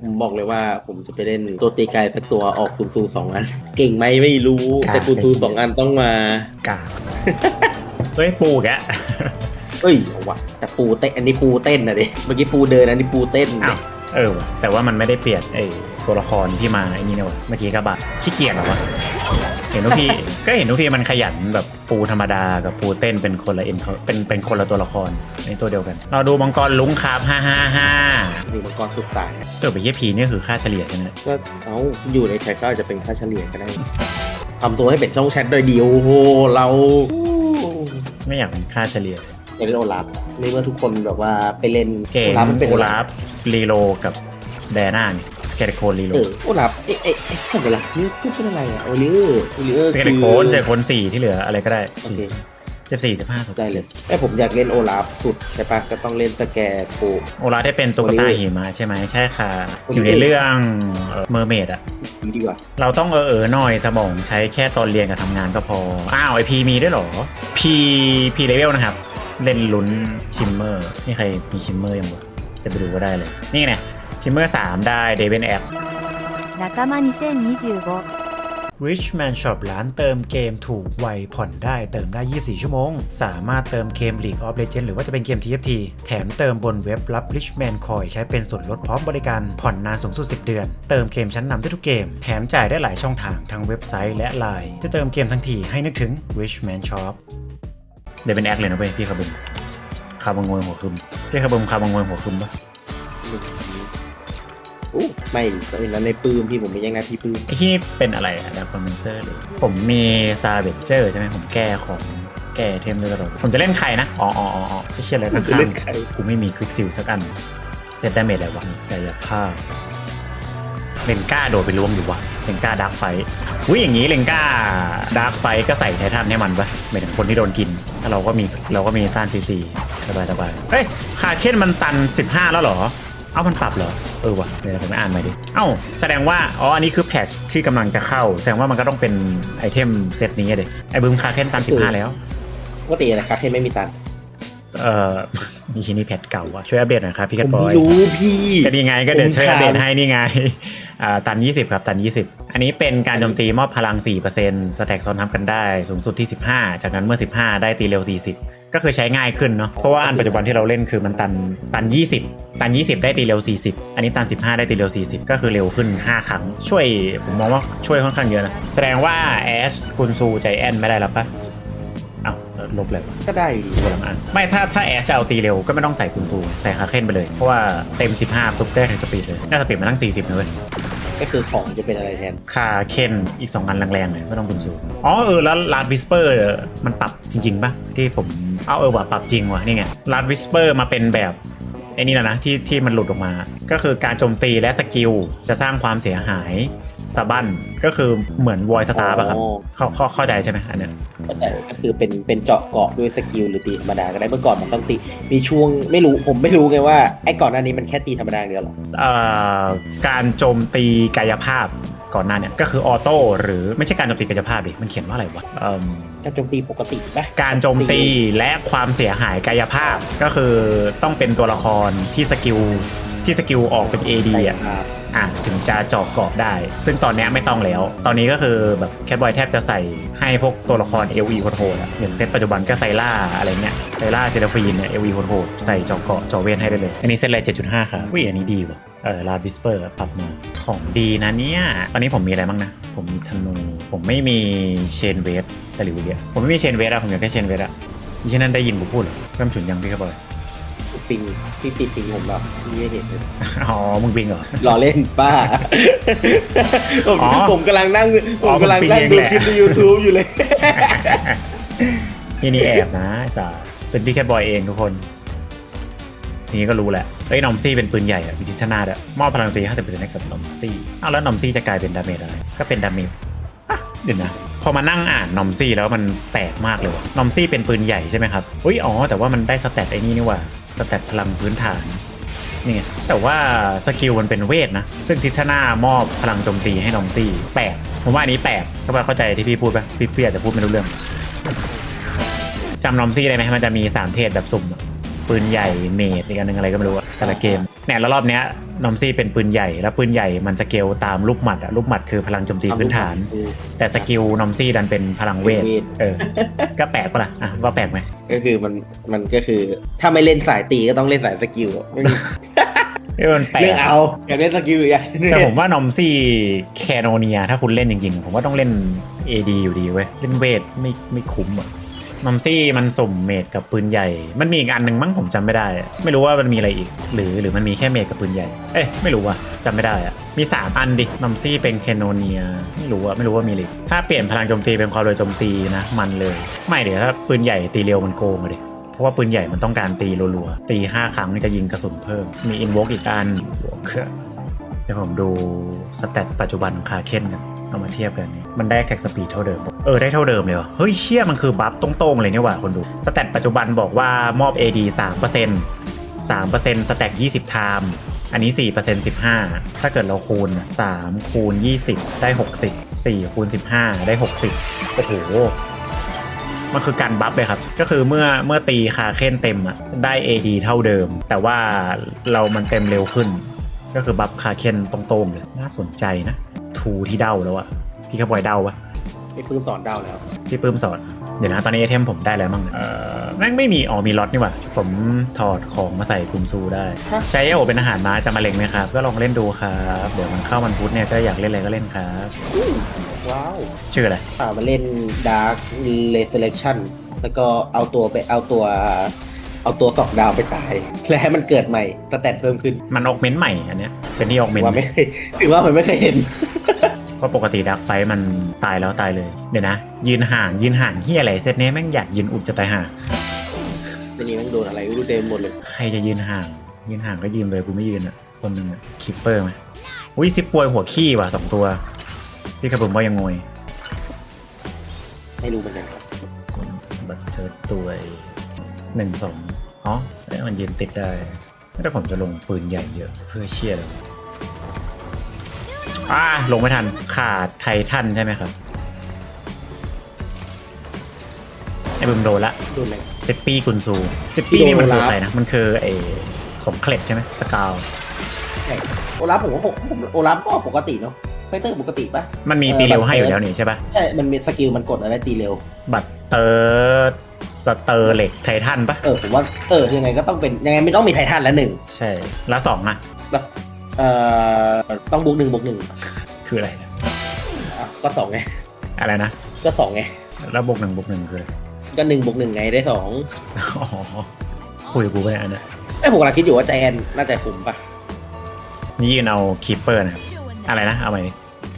ผมบอกเลยว่าผมจะไปเล่นตัวตีไกลสักตัวออกคุณซูสองอัน เก่งไหมไม่รู้ แต่คุณซูสองอันต้องมากาเฮ้ยปูแกะเอ้ยเอาวะแต่ปูเต้นอันนี้ปูเต้นนะดิเมื่อกี้ปูเดินอันนี้ปูเต้นอ้าวเออว่ะแต่ว่ามันไม่ได้เปลี่ยนไอ้ตัวละครที่มาไอ้นี่นะวะเมื่อกี้กระบะขี้เกียจเหรอวะ เห็นทุกทีก็เห็นทุกทีมันขยันแบบปูธรรมดากับปูเต้นเป็นคนละเอ็นเขาเป็นเป็นคนละตัวละครในตัวเดียวกัน เราดูมังกรลุงครับฮ่าฮ่าฮ่ามีมังกรสุดสายส่วนไปเยี่ยพีนี่คือค่าเฉลี่ยใช่ไหมก็เอาอยู่ในแชทก็อาจจะเป็นค่าเฉลี่ยก็ได้ทำตัวให้เป็นช่องแชทโดยเดียวโอ้โหเราไม่อยากเป็นค่าเฉลี่ยอยากเล่นโอลาฟในเมื่อทุกคนแบบว่าไปเล่นเก่งโอลาฟมันเป็นโอลาฟรีโลกับ แดน่านี่สเกตโครีโลเออโอลาฟเอ๊ะเอ๊ะเอ๊ะขับเวลานี่ชื่อเป็นอะไรอะโอลิเออร์โอลิเออร์สเกตโคสเจคนสี่ที่เหลืออะไรก็ได้โอเคสิบสี่สิบห้าสุดได้เลยไอ้ผมอยากเล่นโอลาฟสุดใช่ปะก็ต้องเล่นสแกร์โค โอลาฟได้เป็นตุ๊กตาหิมะใช่ไหมใช่ค่ะโอลิเวอร์อยู่ในเรื่องเมอร์เมดอะดีดีกว่าเราต้องเออเออหน่อยสมองใช้แค่ตอนเรียนกับทำงานก็พอ อ้าวไอพีมีด้วยเหรอพีพีเลเวลนะครับ เล่นลุ้นชิมเมอร์นี่ใครมีชิมเมอร์ยังวะจะไปดูก็ได้เลย นี่ไง ชิมเมอร์3ได้เดเวนแอป仲間2025 Richman Shop ร้านเติมเกมถูกไวผ่อนได้เติมได้ 24 ชั่วโมง สามารถเติมเกม League of Legends หรือว่าจะเป็นเกม TFT แถมเติมบนเว็บรับ Richman Coin ใช้เป็นส่วนลดพร้อมบริการผ่อนนานสูงสุด 10 เดือน เติมเกมชั้นนำได้ทุกเกม แถมจ่ายได้หลายช่องทางทั้งเว็บไซต์และ Line จะเติมเกมทั้งทีให้นึกถึง Richman Shop เดี๋ยวเป็นแอคเลยนะเว้ยพี่คาบุมคาบังงวยหัวคึมพี่คาบุมคาบังงวยหัวคึมปะ อู้ไม่ตอนนั้นในปืนพี่ผมไม่แย่งหน้าที่ปืนไอ้ที่นี่เป็นอะไรอะดับคอมเมนเซอร์เลยผมมีซาเบเจอร์ใช่ไหมผมแก้ของแก้เทมเลยตลอดผมจะเล่นใครนะ อ๋ออ๋ออ๋ออ๋อไม่ใช่อะไรข้างจะเล่นใครๆกูไม่มีควิกซิลสักอันเซตดาเมจอะไรวะกายภาพเลนก้าโดดไปรวมอยู่วะเลนก้าดาร์กไฟอุ้ยอย่างนี้เลนก้าดาร์กไฟก็ใส่ไททันให้มันปะหมายถึงคนที่โดนกินถ้าเราก็มีเราก็มีต้านซีซีสบายสบายเฮ้ยคาเคนมันตัน 15 แล้วเหรอ เอ้ามันปรับเหรอ เออวะเดี๋ยวผมไปอ่านใหม่ดิ เอ้าแสดงว่า อ๋อ อันนี้คือแพทชที่กำลังจะเข้า แสดงว่ามันก็ต้องเป็นไอเทมเซตนี้อะเด็ไอบึมคาเคนตัน15แล้วปกตินะครับแค่ไม่มีตังค์เอ่อมีชิ้นนี้แพทช่เก่าอะช่วยอัปเดตหน่อยครับพี่ผกัดมบอยรู้พี่ก็นี่ไงก็เดี๋ยวผมช่วยอัปเดตถามให้นี่ไงอ่าตัน 20 ครับตัน 20 อันนี้เป็นการโจมตีมอบพลัง 4%สแต็กซ้อนทับกันได้ สูงสุดที่ 15 จากนั้นเมื่อ 15 ได้ตีเร็ว 40 ก็คือใช้ง่ายขึ้นเนาะเพราะว่าอันปัจจุบันที่เราเล่นคือมันตันตัน 20 ตัน 20 ได้ตีเร็ว 40 อันนี้ตัน 15 ได้ตีเร็ว 40 ก็คือเร็วขึ้น 5 ครั้ง ช่วยผมมองว่าช่วยค่อนข้างเยอะนะ แสดงว่าแอชกุนซูใจแอนไม่ได้แล้วปะอ้าวลบเลยก็ได้อยู่คนละอันไม่ถ้าถ้าแอชจะเอาตีเร็วก็ไม่ต้องใส่กุนซูใส่คาเคนไปเลย เพราะว่าเต็ม 15ปุ๊บได้ถึงสปีดเลยได้สปีดมาตั้ง 40นะเว้ยก็คือของจะเป็นอะไรแทน คาเคนอีก2อันแรงๆเลยไม่ต้องกุนซูอ๋อเออแล้วลาดวิสเปอร์มันปรับจริงๆป่ะที่ผม เอาเออว่ะปรับจริงว่ะนี่ไงลาดวิสเปอร์มาเป็นแบบไอ้นี่แล้วนะที่ที่มันหลุดออกมา ก็คือการโจมตีและสกิลจะสร้างความเสียหายสะบั้นก็คือเหมือนวอยสตาร์ป่ะครับอ๋อเข้าเข้าเข้าใจใช่ไหมอันเนี้ยเข้าใจก็คือเป็นเป็นเจาะเกาะด้วยสกิลหรือตีธรรมดาก็ได้เมื่อก่อนมันต้องตีมีช่วงไม่รู้ผมไม่รู้ไงว่าไอ้ก่อนหน้านี้มันแค่ตีธรรมดาอย่างเดียวเหรอเอ่อการโจมตีกายภาพ ก่อนหน้าเนี่ยก็คือออโต้หรือไม่ใช่การโจมตีกายภาพดิมันเขียนว่าอะไรวะเอิ่มการโจมตีปกติปะการโจมตีและความเสียหายกายภาพก็คือต้องเป็นตัวละครที่สกิลที่สกิลออกเป็น AD อะครับอะถึงจะเจาะเกาะได้ ซึ่งตอนเนี้ยไม่ต้องแล้ว ตอนนี้ก็คือแบบแคทบอยแทบจะใส่ให้พวกตัวละคร LV โหดๆอะอย่างเซตปัจจุบันก็ไซล่าอะไรเงี้ยไซล่าเซราฟีนเนี่ย LV โหดๆใส่เจาะเกาะเจาะเวนให้ได้เลย อันนี้เซตเลย7.5ค่ะวิอันนี้ดีว่ะ เออลาดวิสเปอร์ปรับมาของดีนะเนี่ย ตอนนี้ผมมีอะไรบ้างนะ ผมมีธนูผมไม่มีเชนเวสแต่หรือเดียผมไม่มีเชนเวสอะผมอยากได้เชนเวสอะที่นั่นได้ยินผมพูดเหรอเริ่มฉุนยังพี่ครับบอยปิงพี่ติดปิงผมแบบพี่ไม่เห็นเลยอ๋อ มึงบิงเหรอรอเล่นป้า ผมอ๋อผมกำลังนั่งผอ๋มอกำลังมันปิงนั่งเองดูแหละคลิปใน YouTube อยู่เลยนี่นี่แอบนะไอ้สาเป็นพี่แค่บอยเองทุกคน ทีนี้ก็รู้แหละเอ้ยนอมซี่เป็นปืนใหญ่อะวิธีทนาดอะมอบพลังตี50%ให้กับนอมซี่อ้าวแล้วนอมซี่จะกลายเป็นดาเมจอะไร ก็เป็นดาเมจเดี๋ยวนะ พอมานั่งอ่านนอมซี่แล้วมันแปลกมากเลยว่ะนอมซี่เป็นปืนใหญ่ใช่ไหมครับอุ้ยอ๋อแต่ว่ามันได้สแตทไอ้นี่นี่ว่าสแตทพลังพื้นฐานนี่ไงแต่ว่าสกิลมันเป็นเวทนะ ซึ่งทิทนามอบพลังโจมตีให้นอมซี่แปลกผมว่าอันนี้แปลกเข้าไปเข้าใจที่พี่พูดปะพี่พี่อาจจะพูดไม่รู้เรื่องจำนอมซี่ได้ไหมมันจะมี 3 เทศแบบสุ่ม ปืนใหญ่เมดอีกอันหนึงอะไรก็ไม่รู้อะแต่ละเกมเนี่ยแล้วรอบเนี้ยนอมซี่เป็นปืนใหญ่แล้วปืนใหญ่มันสเกลตามลูกหมัดอะลูกหมัดคือพลังโจมตีพื้นฐานแต่สกิลนอมซี่ดันเป็นพลังเวทเวทเออ ก็แปลกปะล่ะอะว่าแปลกไหมก็คือมันมันก็คือ ถ้าไม่เล่นสายตีก็ต้องเล่นสายสกิลอะไม่มีเออมันแปลกเลือกเอาอยากเล่นสกิลหรืออยากแต่ผมว่านอมซี่แคโนเนียถ้าคุณเล่นจริงๆ ผมว่าต้องเล่น AD อยู่ดีเว้ยเล่นเวทไม่ไม่คุ้มอะ นอมซี่มันสุ่มเมดกับปืนใหญ่ มันมีอีกอันหนึ่งมั้งผมจำไม่ได้อะไม่รู้ว่ามันมีอะไรอีก หรือหรือมันมีแค่เมดกับปืนใหญ่ เอ้ยไม่รู้อะจำไม่ได้อะมี 3 อันดินอมซี่เป็นแคโนเนีย ไม่รู้อะไม่รู้ว่ามีอะไรอีกถ้าเปลี่ยนพลังโจมตีเป็นความเร็วโจมตีนะ มันเลย ไม่เดี๋ยวถ้าปืนใหญ่ตีเร็วมันโกงอะดิเพราะว่าปืนใหญ่มันต้องการตีรัวๆ ตี 5 ครั้งจะยิงกระสุนเพิ่ม มีอินวอกอีกอันบวกเครื่องเดี๋ยวผมดูสแตทปัจจุบันของคาเคนกัน เอามาเทียบกันนี่มันได้แท็กสปีดเท่าเดิม เออ ได้เท่าเดิมเลยวะเฮ้ยเชี่ยมันคือบัฟตรงๆเลยเนี่ยว่ะคนดู สแตทปัจจุบันบอกว่ามอบ AD 3% 3%สแต็ก20 ไทม์ อันนี้ 4% 15 ถ้าเกิดเราคูณ 3 คูณ 20 ได้ 60 4 คูณ 15 ได้ 60 โอ้โห มันคือการบัฟเลยครับ ก็คือเมื่อเมื่อตีคาเค้นเต็มอะได้ AD เท่าเดิม แต่ว่าเรามันเต็มเร็วขึ้น ก็คือบัฟคาเค้นตรงๆเลย น่าสนใจนะ ทูที่เดาแล้วอะพี่ขบอยเดาปะไอ้ปื้มสอนเดาแล้ว พี่ปื้มสอน เดี๋ยวนะตอนนี้ไอเทมผมได้แล้วมั้งเนี่ยเอ่อแม่งไม่มีอ๋อมีล็อตนี่หว่าผมถอดของมาใส่กุมซูได้ ใช้โอเป็นอาหารม้าจะมาเล็งไหมครับ ก็ลองเล่นดูครับเดี๋ยวมันเข้ามันพุธเนี่ยก็อยากเล่นอะไรก็เล่นครับว้าวชื่ออะไรอ่ามาเล่น Dark Resurrection แล้วก็เอาตัวไปเอาตัวเอาตัวสองดาวไปตาย แล้วให้มันเกิดใหม่สแตทเพิ่มขึ้น มันออกเมนต์ใหม่อันเนี้ยเป็นที่ออกเมนต์ว่าไม่เคยถือว่ามันไม่เคยเห็นเพ ราะปกติดักไฟมันตายแล้วตายเลย เดี๋ยวนะ ยืนห่างยืนห่างเฮียอะไรเซตนี้แม่งอยากยืนอุดจะตายห่าทีนี้มันโดนอะไรไม่รู้เต็มหมดเลย ใครจะยืนห่าง ยืนห่างก็ยืนเลยกูไม่ยืนอะ คนหนึ่งอะคิปเปอร์ไหมอุ้ยซิปปวยหัวขี้ว่ะสองตัว พี่กระผมว่ายังงวยไม่รู้เหมือนกันครับบัตรเทิร์ดตัวหนึ่งสองอ๋อแล้วมันยืนติดได้ถ้าผมจะลงปืนใหญ่เยอะเพื่อเชียร์เลย อ่าลงไม่ทันขาดไททันใช่ไหมครับไอ้บึมโดนละโดนอะไรซิปปี้กุนซูซิปปี้นี่มันคือโดนรับใครนะ มันคือไอ้ของเคล็ดใช่ไหมสกาวใช่โอลาฟผมว่าผมผมโอลาฟก็ปกติเนาะไฟเตอร์ปกติปะมันมีตีเร็วให้อยู่แล้วนี่ใช่ปะใช่ มันมีสกิลมันกดอะไรตีเร็ว บัตเตอร์สเตอร์เหล็กไททันปะเออผมว่าเออยังไงก็ต้องเป็นยังไงไม่ต้องมีไททันแล้วหนึ่งใช่ แล้วสองอะ แล้ว เอ่อต้องบวกหนึ่งบวกหนึ่งคืออะไรนะอะก็สองไง อะไรนะ ก็สองไง แล้วบวกหนึ่งบวกหนึ่งคืออะไรก็หนึ่งบวกหนึ่งไงได้สองอ๋อคุยกับกูไปอันเนี้ยไอ้ยผมกำลังคิดอยู่ว่าใจแอนน่าจะผมปะนี่ยืนเอาคีปเปอร์นะครับอะไรนะเอาไหม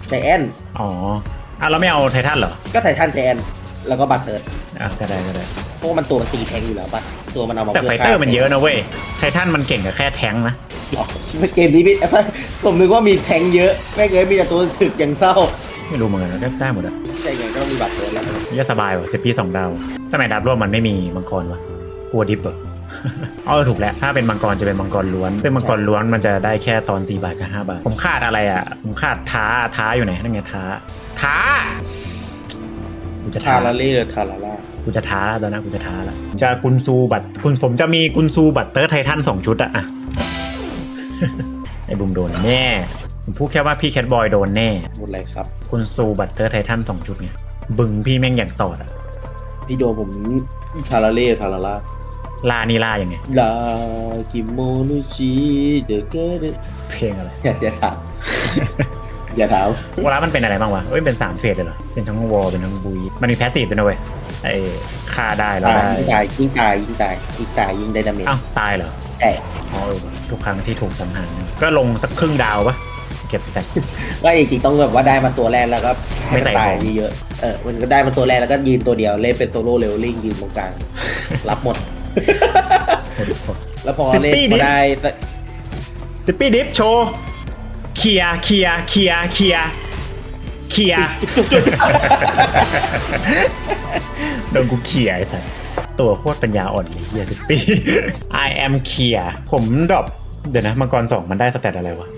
ใจแอนอ๋ออะเราไม่เอาไททันเหรอก็ไททันใจแอนแล้วก็บัตเตอร์อะก็ได้ก็ได้ เพราะว่ามันตัวมันตีแทงอยู่แล้วปะตัวมันเอามาแต่ไฟพื่เตอร์มันเยอะนะเว้ยไททันมันเก่งกับแค่แทงค์นะ หรอเกมนี้พี่ผมนึกว่ามีแทงเยอะแม่งเลยมีแต่ตัวถึกอย่างเศร้าไม่รู้เหมือนกันได้ได้หมดอะใจไงก็ต้องมีบัตเตอร์แล้วนี่ก็สบายว่ะสิบปีสองดาวสมัยดับร่วมมันไม่มีมังกรวะกลัวดิบเหรอเออถูกแล้วถ้าเป็นมังกรจะเป็นมังกรล้วน ซึ่งมังกรล้วนมันจะได้แค่ตอน 4 บาทกับ 5 บาท ผมขาดอะไรอะ ผมขาดท้าท้าอยู่ไหนนั่นไงท้า ท้ากูจะทาท้าราลี่หรือทาราล่ากูจะท้าแล้วนะกูจะท้าแล้วจะกุนซูบัตรคุณผมจะมีกุนซูบัตเตอร์ไททันสองชุดอะอะ ไอ้บุมโดนแน่ผมพูดแค่ว่าพี่แคทบอยโดนแน่ หมดเลยครับกุนซูบัตเตอร์ไททันสองชุดไงบึงพี่แม่งอย่างตอดอะพี่โดผมทาราเล่ทาราล่าลานี่ลายังไง ลากิโมนุชิเดอะเกเดเพลงอะไรอย่าอย่าถาม อย่าถามเวลามันเป็นอะไรบ้างวะเอ้ยเป็นสามเฟสเลยเหรอ เป็นทั้งวอลเป็นทั้งบุยมันมีแพสซีฟด้วยนะเว้ยไอ้ฆ่าได้แล้วอ่าได้ ยิ่งตายยิ่งตายยิ่งตายยิ่งตายยิ่งได้ดาเมจ อ้าวตายเหรอ แต่อ๋อเออว่ะทุกครั้งที่ถูกสังหารก็ลงสักครึ่งดาวปะเก็บสแตทว่าจริงๆต้องแบบว่าได้มาตัวแรกแล้วก็ให้ไม่มันใส่ตายของเยอะๆเออมันก็ได้มาตัวแรกแล้วก็ยืนตัวเดียวเล่นเป็นโซโล่เลเวลลิ่งยืนตรงกลาง รับหมด แล้วพอสิบเล่นปีพดิ อได้สปีดดิฟโชว์เคลียร์เคลียร์เคลียร์เคลียร์เคลียร์โดนกูเขี่ยไอ้สัส ตัวโคตรปัญญาอ่อนเลยเฮียสิบปี I am เคลียร์ผมดรอปเดี๋ยวนะมังกรสองมันได้สเตตอะไรวะ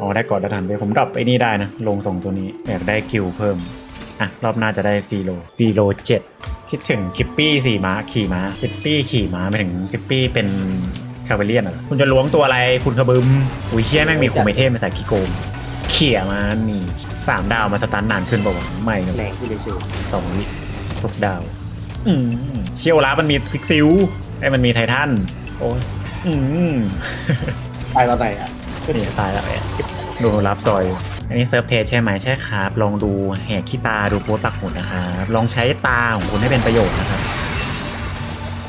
อ๋อได้กอดดัทันด้วยผมดรอปไอ้นี่ได้นะ ลงสองตัวนี้อยากได้กิลเพิ่ม อะ รอบหน้าจะได้ฟีโลฟีโลเจ็ดคิดถึงคิปปี้สี่ม้าขี่ม้าซิปปี้ขี่ม้าไปถึงซิปปี้เป็นคาเวเลียนเหรอคุณจะล้วงตัวอะไรคุณขบึมอุ้ยเชี่ยแม่งมีโคเมเทมมาใส่ขี้โกงเขี่ยมานี่สามดาวมาสตันนานขึ้นเปล่าวะไม่นะแรงขึ้นเฉยสองวิตกดาวอืม เชียวลามันมีพิกซิลไอ้ยมันมีไททันโอ้ยอืมๆตายตอนไหนอะนี่ตายแล้วไอ้ดูรับซอย อันนี้เซิร์ฟเทสใช่ไหมใช่ครับ ลองดูแหกขี้ตาดูโพสต์ปักหมุดนะครับลองใช้ตาของคุณให้เป็นประโยชน์นะครับ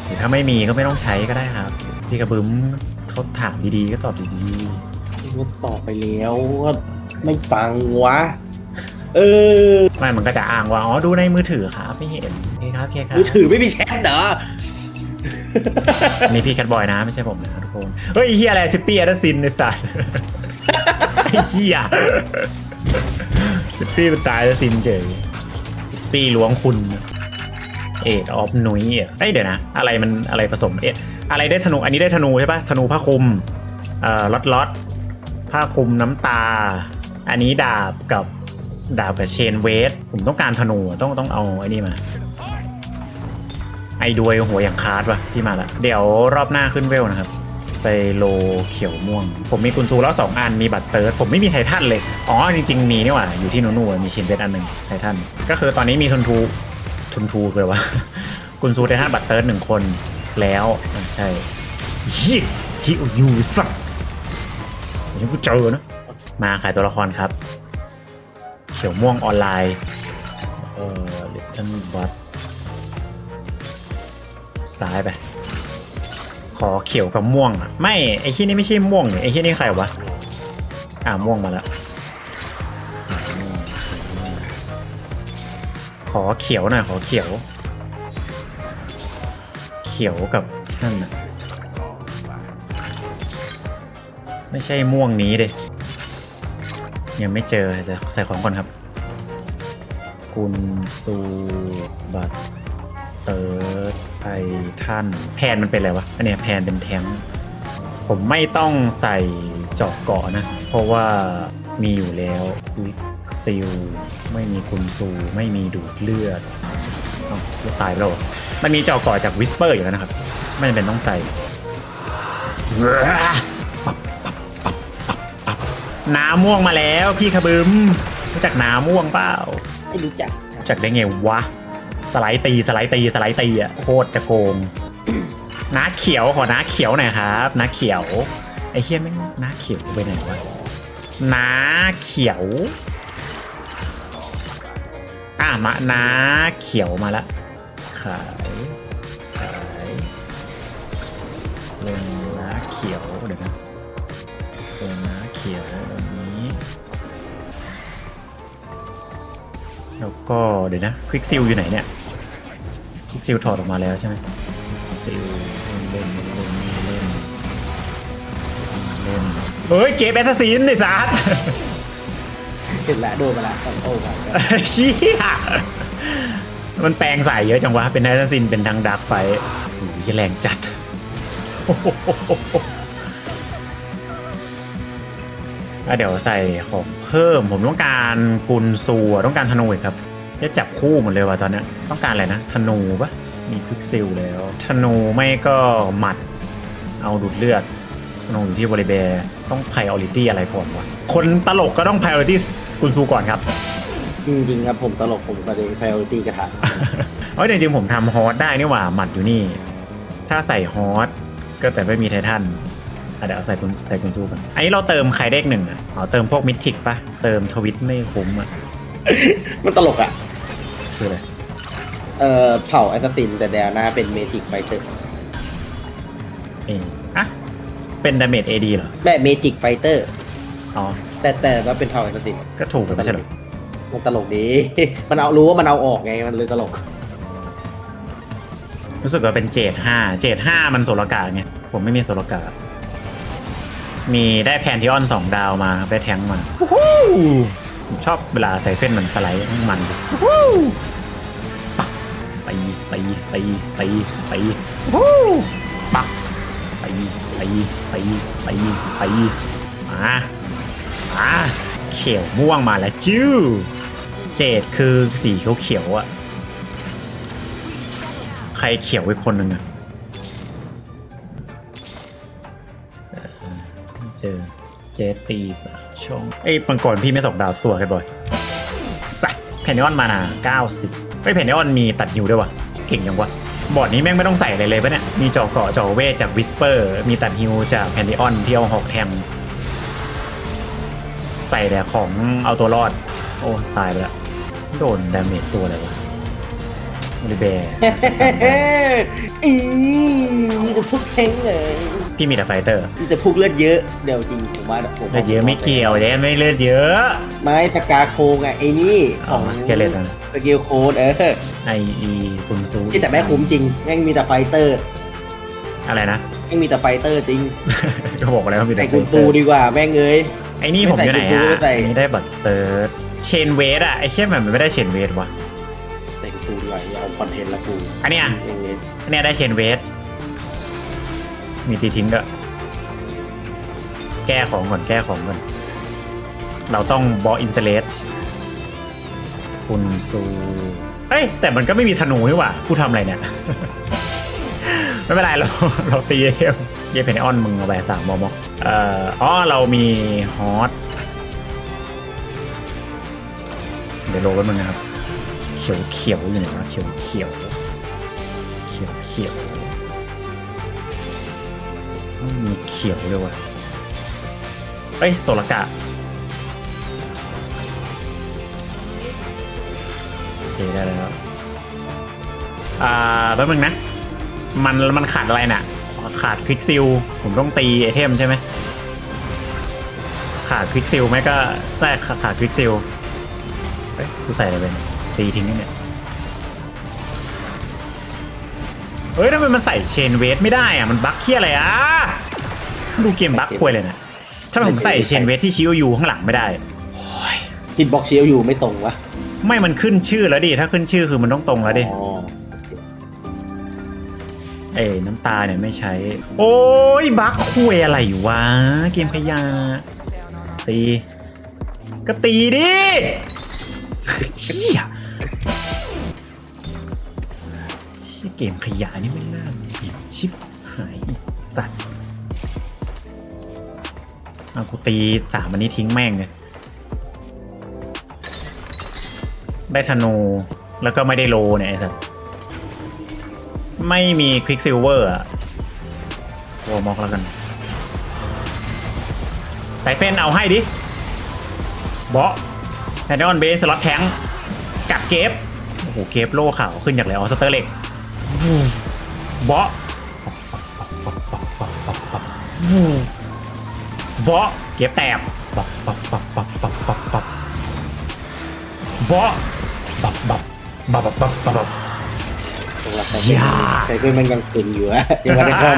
หรือถ้าไม่มีก็ไม่ต้องใช้ก็ได้ครับพี่กระบึ้มเขาถามดีๆ ก็ตอบดีก็ตอบไปแล้วว่าไม่ฟังวะ เออๆไม่มันก็จะอ้างว่า อ๋อ ดูในมือถือครับไม่เห็นโอเคครับโอเคครับมือถือไม่มีแชทเหรอนี่พี่แคทบอยนะ ไม่ใช่ผมนะทุกคน เฮ้ยไอ้เฮียอะไรซิปปี้แอดซินในสัตว์ไอ้เฮียซิปปี้มันตายแล้วซินเฉยซิปปี้ล้วงคุณเอ็ดออฟนุ้ยอะเอ้ยเดี๋ยวนะ อะไรมันอะไรผสมเอ็ดอะไรได้ธนู อันนี้ได้ธนูใช่ปะธนูผ้าคลุมเอ่อล็อตล็อตผ้าคลุมน้ำตา อันนี้ดาบกับ ดาบกับเชนเวสผมต้องการธนูต้องต้องเอาไอ้นี่มา ไอ้ดวยหัวอย่างคาร์ดวะที่มาละเดี๋ยวรอบหน้าขึ้นเวลนะครับ ไปโลเขียวม่วง ผมมีกุญซูแล้วสองอันมีบัตรเติร์ดผมไม่มีไททันเลย อ๋อ จริง ๆ มีนี่หว่า อยู่ที่นูนูมีชินเบสอันหนึ่งไททันก็คือตอนนี้มีทุนทูทุนทูคืออะไรวะกุญซูไททันบัตรเติร์ดหนึ่งคนแล้วใช่ยิชิโอยูสักอย่างนี้กูเจอนะมาขายตัวละครครับ เขียวม่วงออนไลน์เออลิทเทิลบัตซ้ายไป ขอเขียวกับม่วงอะไม่ ไอ้ที่นี่ไม่ใช่ม่วงนี่ไอ้ที่นี่ใครวะ อ่าม่วงมาแล้ว ขอเขียวหน่อยขอเขียว เขียวกับนั่นน่ะไม่ใช่ม่วงนี้เด้ ยังไม่เจอจะใส่ของก่อนครับกุนซูบัตเติร์ดไททันแพนมันเป็นอะไรวะ อันเนี้ยแพนเป็นแทงผมไม่ต้องใส่เจาะเกาะนะ เพราะว่ามีอยู่แล้วควิกซิลไม่มีกุนซูไม่มีดูดเลือดเอ้าเลือดตายไปแล้วมันมีเจาะเกาะจากวิสเปอร์อยู่แล้วนะครับ ไม่จำเป็นต้องใส่ น้ำม่วงมาแล้วพี่ขบึมรู้จักน้ำม่วงเปล่าไม่รู้จักรู้จักได้ไงวะ สไลด์ตีสไลด์ตีสไลด์ตีอะโคตรจะโกง น้าเขียวขอน้าเขียวหน่อยครับน้าเขียว ไอ้เฮียไม่งน้าเขียวไปไหนวะน้าเขียว อะมาน้าเขียวมาละขายขายลงน้าเขียวเดี๋ยวนะลงน้าเขียว แล้วก็เดี๋ยวนะควิกซิลอยู่ไหนเนี่ยควิกซิลถอดออกมาแล้วใช่ไหมซิลเล่นเล่นเล่นเล่นเล่นเฮ้ยเกมแอสซัสซินไอ้สัสเห็นแล้วโดนมาละสองโอ้ครับเชี่ยมันแปลงใส่เยอะจังวะเป็นแอสซัสซินเป็นทางดาร์กไฟโอ้ยแรงจัดอ่ะเดี๋ยวใส่ของเพิ่มผมต้องการกุนซูอะต้องการธนูอีกครับ จะจับคู่หมดเลยว่ะตอนเนี้ยต้องการอะไรนะ ธนูปะมีควิกซิลแล้ว ธนูไม่ก็หมัด เอาดูดเลือด ธนูอยู่ที่บริเบร์ต้องไพออริตี้อะไรก่อนวะคนตลกก็ต้องไพออริตี้กุนซูก่อนครับจริงๆครับผมตลกผมก็เลย priority กระถางเอ้ยแต่จริงๆผมทำฮอสได้นี่หว่าหมัดอยู่นี่ ถ้าใส่ฮอสก็แต่ไม่มีไททัน อะเดี๋ยวเอาใส่คุณใส่คุณสู้กันอันนี้เราเติมใครเลขหนึ่งอะอ๋อเติมพวกมิทิกปะเติมทวิตไม่คุ้มอะมันตลกอะ คืออะไรเอ่อเผ่าแอสซัสซินแต่แดวหน้าเป็นเมจิกไฟเตอร์เอะอะเป็นดาเมจเอดีเหรอแม่เมจิกไฟเตอร์อ๋อแต่แต่ว่าเป็นเผ่าแอสซัสซินก็ถูกแล้วไม่ใช่เหรอมันตลกดี มันเอารู้ว่ามันเอาออกไงมันเลยตลก รู้สึกว่าเป็นเจดห้าเจดห้ามันโซลกาไงผมไม่มีโซลกา มีได้แพนทิออนสองดาวมาครับได้แทงค์มาวู้ฮู้ผมชอบเวลาใส่เส้นมันสไลด์มันดิวู้ฮู้ปักตีตีตีตีตีวู้ฮู้ปักตีตีตีตีตีมามาเขียวม่วงมาแล้วจื้อเจดคือสีเขียวเขียวๆอะใครเขียวอีกคนหนึ่งอะ เจอเจตีสามช่องเอ้ยปังก่อนพี่ไม่ส่งดาวตัวกันบ่อยสัตว์แพนนิออนมานา90เฮ้ยแพนนิออนมีตัดฮิวด้วยวะเก่งยังวะบอร์ดนี้แม่งไม่ต้องใส่อะไรเลยปะเนี่ย มีจอเกาะจอเวทจากวิสเปอร์ มีตัดฮิวจากแพนนิออนที่เอาหอกแทม ใส่แต่ของเอาตัวรอด โอ้ตายไปละโดนดาเมจตัวอะไรวะโอลิเบร์อีมีแต่พวกแทงเลย พี่มีแต่ไฟเตอร์มีแต่พวกเลือดเยอะเดี๋ยวจริงผมว่าผมเลือดเยอะไม่เกี่ยวเลยไม่เลือดเยอะ ไม้สกาโคงอะไอ้นี่อ๋อสเกเลตนะสกิลโค้ดเออไออีคุณซูที่แต่แม่งคุ้มจริงแม่งมีแต่ไฟเตอร์ อะไรนะแม่งมีแต่ไฟเตอร์จริงก็บอกแล้วว่ามีแต่ไอ้ไฟคุณเตซูอร์ดีกว่าแม่งเอ้ยไอ้นี่ผมอยู่ไหนไม่อะใส่อันนี้ได้บัตรเติร์ดเชนเวทอะไอ้เชี่ยมันไม่ได้เชนเวทวะใส่คุณซูดีกว่าอย่าเอาคอนเทนต์ละกูอันเนี้ยอย่างงี้อันเนี้ยได้เชนเวท มีตีทิ้งด้วยแก้ของก่อนแก้ของก่อนเราต้องบออินเซเลสคุณซูเอ้ยแต่มันก็ไม่มีธนูนี่หว่ากูทำอะไรเนี่ย ไม่เป็นไรเราเราตีเทียมเยเพนออนมึงเอาไปสามมอมอกเอ่ออ๋อเรามีฮอตเดี๋ยวโลไว้มึงนะครับ เขียวเขียวอยู่ไหนวะเขียวเขียวเขียวเขียว ไม่มีเขียวเลยว่ะเอ้ยโซลกะโอเคได้แล้วอ่าแป๊บนึงนะ มันมันขาดอะไรน่ะ ขาดควิกซิลผมต้องตีไอเทมใช่ไหมขาดควิกซิลไหมก็ใช่ขาขาดควิกซิลเฮ้ยกูใส่อะไรไปตีทิ้งนี่เนี่ย เฮ้ยทำไมมันใส่เชนเวทไม่ได้อะมันบั๊กเคี้ยอะไรอะดูเกมบั๊กควยเลยนะถ้าผมใส่เชนเวทที่ชิวยูข้างหลังไม่ได้ฮิตบ็อกเชียลอยู่ไม่ตรงวะไม่มันขึ้นชื่อแล้วดิถ้าขึ้นชื่อคือมันต้องตรงแล้วดิอ๋อเอ้ยน้ำตาเนี่ยไม่ใช้ โอ้ยบั๊กคุยอะไรวะ เกมขยะตี ก็ตีดิเฮีย เกมขยะนี่ไม่น่าติดชิปหายอีกตัดเอากูตีสามอันนี้ทิ้งแม่งเลยได้ธนู แล้วก็ไม่ได้โลเนี่ยไอ้สัสไม่มีควิกซิลเวอร์อะโวมอกแล้วกัน สายเฟนเอาให้ดิเบาะแพนดอนเบสล็อตแทงกัดเกฟโอ้โหเกฟโล่ขาวขึ้นจากแล้วสเตอร์เล็ก เบาะเบาะเกฟแตกปับปับปับปับปับปับปับเบาะบับบับบับบับบับบับบับตรงหลักอย่าแต่ก็มันยังตึงอยู่อะยังไม่ได้คอม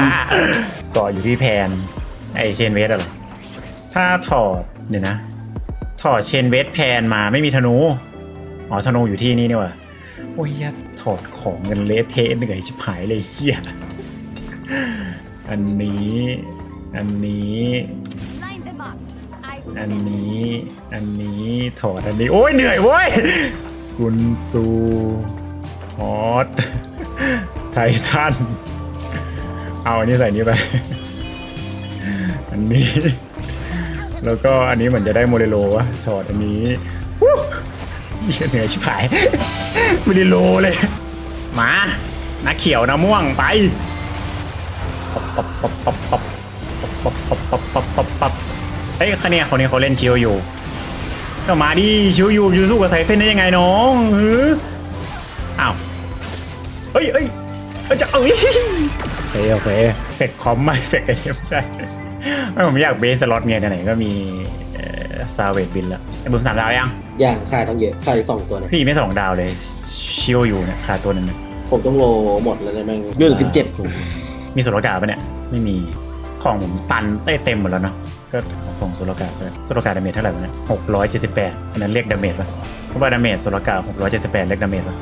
กาะอยู่ที่แพนไอเชนเวสอะไรถ้าถอดเดี๋ยวนะ ถอดเชนเวสแพนมาไม่มีธนู อ๋อธนูอยู่ที่นี่นี่หว่าโอ้ยยัด ถอดของเงินเละเทะเหนื่อยชิบหายเลยเฮียอันนี้ อันนี้ อันนี้ อันนี้ถอดอันนี้ โอ้ยเหนื่อยเว้ย กุนซูฮอตไททัน เอาอันนี้ใส่นี้ไป อันนี้ แล้วก็อันนี้เหมือนจะได้โมเดโลวะถอดอันนี้เหี้ยเหนื่อยชิบหาย ไม่ได้โลเลยมาน้าเขียวนะม่วงไปเฮ้ยคนนี้คนนี้เขาเล่นชิวอยู่ก็มาดิชิวอยู่อยู่สู้กับไซเฟนได้ยังไงน้องหืออ้าวเฮ้ยเฮ้ยจะเอ้ยโอเคโอเคเฟกคอมไม่เฟกไอเทมใช่ไม่ผมอยากเบสสล็อตเมียไหนก็มีซาเวตบินแล้วไอ้บุ๋มสามดาวยัง อย่างค่าต้องเยอะค่าอีกสองตัวเนี่ยพี่ไม่สองดาวเลยชิวอยู่เนี่ยขาดตัวหนึงเนี่ยผมต้องโลหมดแล้วเนี่ยแม่งเรื่องสิบเจ็ดมีสุรกาปะเนี่ยไม่มีของผมตันเต้เต็มหมดแล้วเนาะก็เอาของสุรกาไปสุรกาดาเมจเท่าไหร่วะเนี่ยหกร้อยเจ็ดสิบแปดอันนั้นเรียกดาเมจปะเพราะว่าดาเมจสุรกาหกร้อยเจ็ดสิบแปดเรียกดาเมจปะ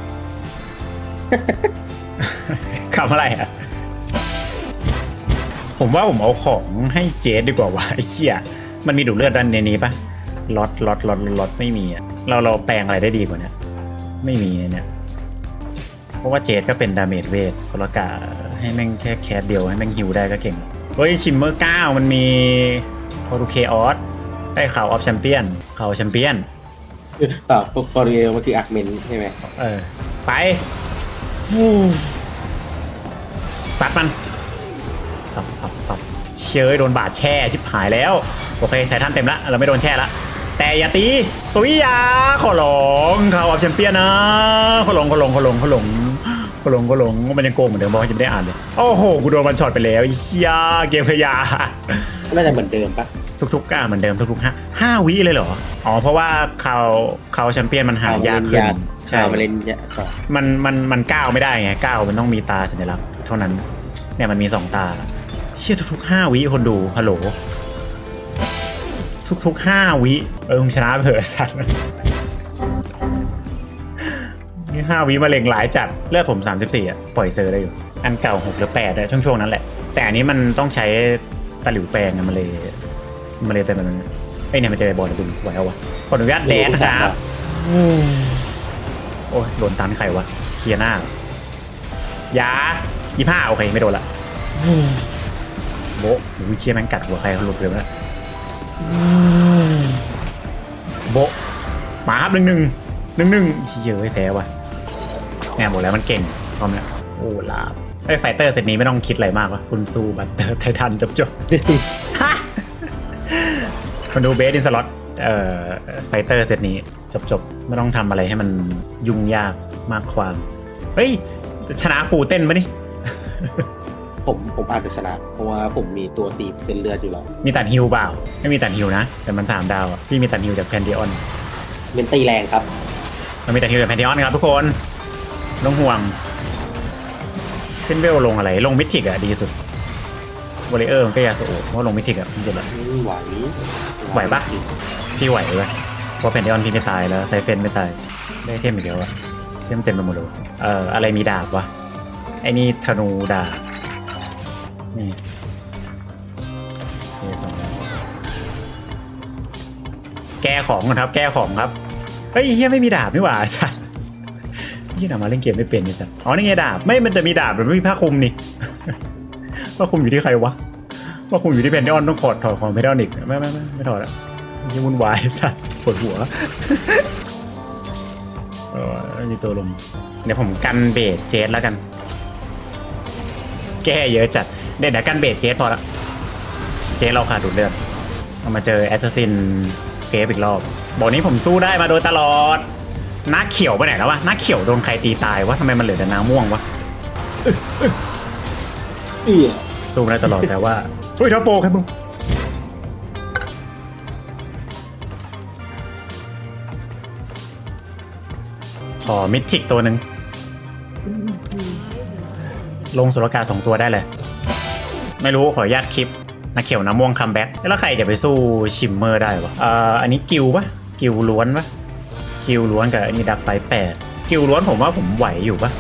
คำอะไรอะผมว่าผมเอาของให้เจสดีกว่าวะไอ้เหี้ยมันมีดูดเลือดด้านในนี้ปะล็อตล็อตล็อตล็อตไม่มีอะ เราเราแปลงอะไรได้ดีกว่าเนี้ไม่มีเนี่ย เพราะว่าเจดก็เป็นดาเมจเวทโซลกาให้แม่งแค่แคสเดียวให้แม่งฮิวได้ก็เก่ง เฮ้ยชิมเมอร์เก้ามันมีโคดูเคออสไอ้ข่าวออฟแชมเปี้ยนข่าวแชมเปี้ยนเปล่าคอร์เรียมันคืออาร์เมนใช่ไหมเออ ไปฟูซัดมันปับปับปับเชยโดนบาดแช่ชิบหายแล้ว โอเคไททันเต็มละเราไม่โดนแช่ละ แต่อย่าตีสุยยาขอหลงเขาออฟแชมเปี้ยนนะขอหลงขอหลงขอหลงขอหลงขอหลงขอหลงมันยังโกงเหมือนเดิมบอกว่ายังไม่ได้อ่านเลยโอ้โหกูโดนมันช็อตไปแล้วเฮียเกมพยาน่าจะเหมือนเดิมปะทุกๆอะเหมือนเดิมทุกๆห้าห้าวิเลยเหรออ๋อเพราะว่าเขาเขาแชมเปี้ยนมันหายากขึ้นใช่มาเล่นยาต่อมันมันมันก้าวไม่ได้ไงก้าวมันต้องมีตาสัญลักษณ์เท่านั้นเนี่ยมันมีสองตาเชื่อทุกๆห้าวิคนดูฮัลโหล ทุกๆห้าวิ เออมึงชนะไปเถอะสัตว์นี่ห้าวิมาเล็งหลายจัดเลือดผม 34อะปล่อยเซอร์ได้อยู่ อันเก่า6หรือ8ได้ช่วงๆนั้นแหละ แต่อันนี้มันต้องใช้ตะหลิวแปลงอะมันเลยมันเลยเป็นแบบนั้นไอยเนี่ยมันจะไปบอลบุญไหวเอาวะขออนุญาตแดนนะครับโอ้ยโดนตันใครวะเคลียร์หน้าเหรอยายี่ห้าโอเคไม่โดนละโบะอุ้ยเชี่ยแม่งกัดหัวใครเขาหลุดเลยนะ โบะมาครับหนึ่งหนึ่งหนึ่งหนึ่งเยอ้ยแพ้ว่ะแง่บอกแล้วมันเก่งพร้อมแล้วโอ้ลาบไอ้ไฟเตอร์เซตนี้ไม่ต้องคิดอะไรมากวะคุณสู้บัตเตอร์ไททันจบจบๆฮะคนดูเบสอินสล็อตเอ่อไฟเตอร์เซตนี้จบจบไม่ต้องทำอะไรให้มันยุ่งยากมากความ เฮ้ย ชนะปูเต้นปะนี่ ผมผมอาจจะชนะ เพราะว่าผมมีตัวตีเส้นเลือดอยู่แล้วมีตัดฮิวเปล่า ไม่มีตัดฮิวนะ แต่มันสามดาวอะพี่มีตัดฮิวจากแพนเดออนเป็นตีแรงครับ มันมีตัดฮิวจากแพนเดออนครับทุกคนไม่ต้องห่วง ขึ้นเวลลงอะไร ลงมิทิกอะดีสุดวอลเลเยอร์มันก็ยาสูบเพราะลงมิทิกอะมันจะแบบอืมไหวไหวปะ พี่ไหวเลยเพราะแพนเดออนพี่ไม่ตายแล้วไซเฟนไม่ตาย ได้เทมอีกแล้วอะเทมเต็มไปหมดเลยเอ่ออะไรมีดาบวะไอ้นี่ธนูดาบ นี่เคสองแก้ของก่อนครับ แก้ของครับ เฮ้ยเฮียไม่มีดาบนี่หว่าสัสเฮียหนามาเล่นเกมไม่เป็นนี่สัสอ๋อนี่ไงดาบ ไม่ มันจะมีดาบแต่ไม่มีผ้าคลุมนี่ ผ้าคลุมอยู่ที่ใครวะ ผ้าคลุมอยู่ที่เพนดออนต้องถอดถอดของเพนดอนอีก ไม่ไม่ไม่ไม่ถอดละยี่วุ่นวายสัสปวดหัวเออมีตัวลม เดี๋ยวผมกันเบสเจสแล้วกัน แก้เยอะจัด เดี๋ยวเดี๋ยวกันเบสเจสพอละ เจสเราขาดดูดเลือดเอามาเจอแอสซัสซินเกฟอีกรอบ บอกนี้ผมสู้ได้มาโดยตลอด หน้าเขียวไปไหนแล้ววะ หน้าเขียวโดนใครตีตายวะทำไมมันเหลือแต่น้ำม่วงวะเอื้อสู้มาได้ตลอดแต่ว่า เฮ้ยทัฟโฟครับมึงขอมิทิกตัวหนึ่งลงสุรกาสองตัวได้เลย ไม่รู้ขออนุญาตคลิปนักเขียวน้ำม่วงคัมแบ็กแล้วใครจะไปสู้ชิมเมอร์ได้วะเอ่ออันนี้กิวปะกิวล้วนปะกิวล้วนกับอันนี้ดักไฟแปดกิวล้วนผมว่าผมไหวอยู่ปะ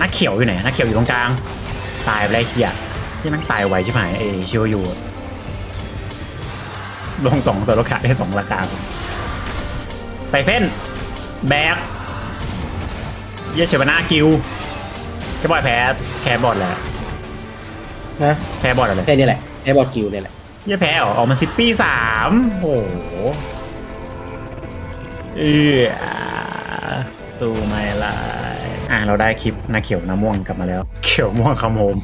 นักเขียวอยู่ไหนนักเขียวอยู่ตรงกลาง ตายไปแล้วเฮียที่มันตายไวใช่ไหมเอชิวอยู่อลงสองตัวราคาได้สองราคาใส่เฟ้นแบกเยเชวนากิว แค่บอยแพ้แพ้บอดแหละนะแพ้บอดอะไรแค่นี้แหละแค่บอลกิวเนี่ยแหละเยี่ยแพ้เหรอออกมาซิปปี้สามโอ้โหเออสู้ไม่ไรอะเราได้คลิปนาเขียวน้ำม่วงกลับมาแล้ว เขียวม่วงคำโฮม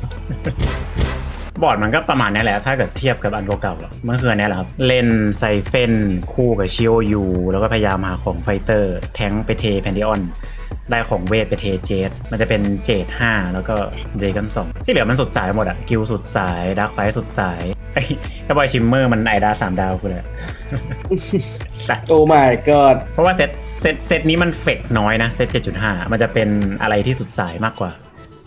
บอร์ดมันก็ประมาณนี้แหละ ถ้าเกิดเทียบกับอันเก่าๆหรอกมันคืออันเนี้ยแหละครับ เล่นไซเฟนคู่กับชิโอยูแล้วก็พยายามหาของไฟเตอร์ แทงค์ไปเทแพนดิออน ได้ของเวทไปเทเจดมันจะเป็นเจด5แล้วก็เดกัมสองที่เหลือมันสุดสายหมดอะกิลสุดสายดักไฟสุดสายไอ้กระบอยชิมเมอร์มันไอดาสามดาวคืออะไรสัตว์โอ้ my god เพราะว่าเซตเซตเซตนี้มันเฟกน้อยนะเซต7.5มันจะเป็นอะไรที่สุดสายมากกว่า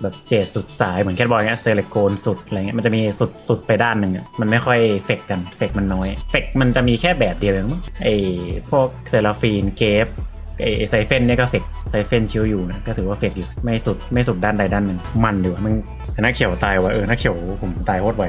แบบเจดสุดสายเหมือนแคทบอยเงี้ยเซเลโกนสุดอะไรเงี้ยมันจะมีสุดสุดไปด้านหนึ่งอะมันไม่ค่อยเฟกกันเฟกมันน้อยเฟกมันจะมีแค่แบบเดียวเองมั้งไอพวกเซราฟีนเกฟ ไอไซเฟนเนี่ยก็เฟกไซเฟนชิวอยู่นะก็ถือว่าเฟกอยู่ไม่สุดไม่สุดด้านใดด้านหนึ่งมันดีกว่ามันหน้าเขียวตายวะเออหน้าเขียวผมตายโคตรไว